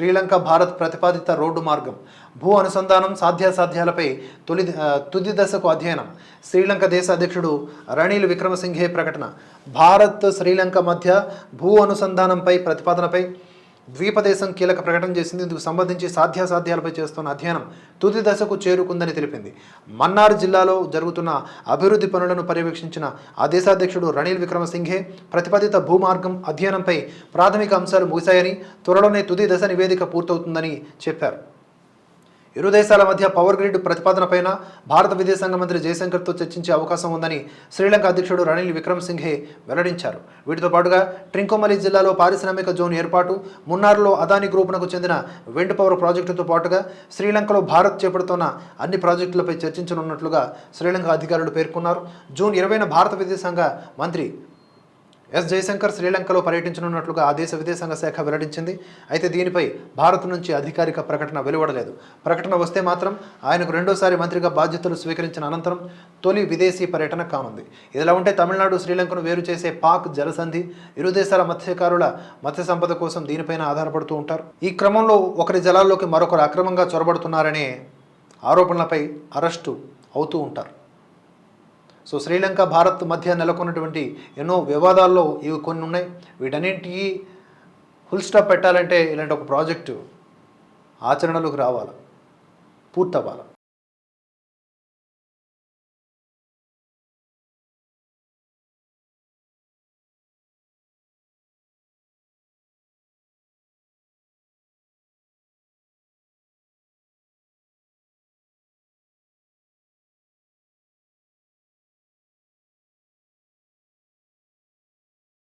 శ్రీలంక భారత్ ప్రతిపాదిత రోడ్డు మార్గం భూ అనుసంధానం సాధ్యాసాధ్యాలపై తొలి తుది దశకు అధ్యయనం. శ్రీలంక దేశ అధ్యక్షుడు రణీల్ విక్రమసింఘే ప్రకటన. భారత్ శ్రీలంక మధ్య భూ అనుసంధానంపై ప్రతిపాదనపై ద్వీపదేశం కీలక ప్రకటన చేసింది. ఇందుకు సంబంధించి సాధ్యాసాధ్యాలపై చేస్తున్న అధ్యయనం తుది దశకు చేరుకుందని తెలిపింది. మన్నార్ జిల్లాలో జరుగుతున్న అభివృద్ధి పనులను పర్యవేక్షించిన ఆ దేశాధ్యక్షుడు రణీల్ విక్రమసింఘే ప్రతిపాదిత భూమార్గం అధ్యయనంపై ప్రాథమిక అంశాలు ముగిశాయని త్వరలోనే తుది దశ నివేదిక పూర్తవుతుందని చెప్పారు. ఇరు దేశాల మధ్య పవర్ గ్రిడ్ ప్రతిపాదనపైన భారత విదేశాంగ మంత్రి జయశంకర్తో చర్చించే అవకాశం ఉందని శ్రీలంక అధ్యక్షుడు రణిల్ విక్రమసింఘే వెల్లడించారు. వీటితో పాటుగా ట్రింకోమలి జిల్లాలో పారిశ్రామిక జోన్ ఏర్పాటు మున్నార్లో అదాని గ్రూపునకు చెందిన విండ్ పవర్ ప్రాజెక్టుతో పాటుగా శ్రీలంకలో భారత్ చేపడుతున్న అన్ని ప్రాజెక్టులపై చర్చించనున్నట్లుగా శ్రీలంక అధికారులు పేర్కొన్నారు. జూన్ ఇరవైన భారత విదేశాంగ మంత్రి ఎస్ జయశంకర్ శ్రీలంకలో పర్యటించనున్నట్లుగా ఆ దేశ విదేశాంగ శాఖ వెల్లడించింది. అయితే దీనిపై భారత్ నుంచి అధికారిక ప్రకటన వెలువడలేదు. ప్రకటన వస్తే మాత్రం ఆయనకు రెండోసారి మంత్రిగా బాధ్యతలు స్వీకరించిన అనంతరం తొలి విదేశీ పర్యటన కానుంది. ఇదిలా ఉంటే తమిళనాడు శ్రీలంకను వేరు చేసే పాక్ జలసంధి ఇరు దేశాల మత్స్యకారుల మత్స్య సంపద కోసం దీనిపైన ఆధారపడుతూ ఉంటారు. ఈ క్రమంలో ఒకరి జలాల్లోకి మరొకరు అక్రమంగా చొరబడుతున్నారనే ఆరోపణలపై అరెస్టు అవుతూ ఉంటారు. సో శ్రీలంక భారత్ మధ్య నెలకొన్నటువంటి ఎన్నో వివాదాల్లో ఇవి కొన్ని ఉన్నాయి. వీటన్నింటికి ఫుల్ స్టాప్ పెట్టాలంటే ఇలాంటి ఒక ప్రాజెక్టు ఆచరణలోకి రావాలి. పూర్తవ్వాలి.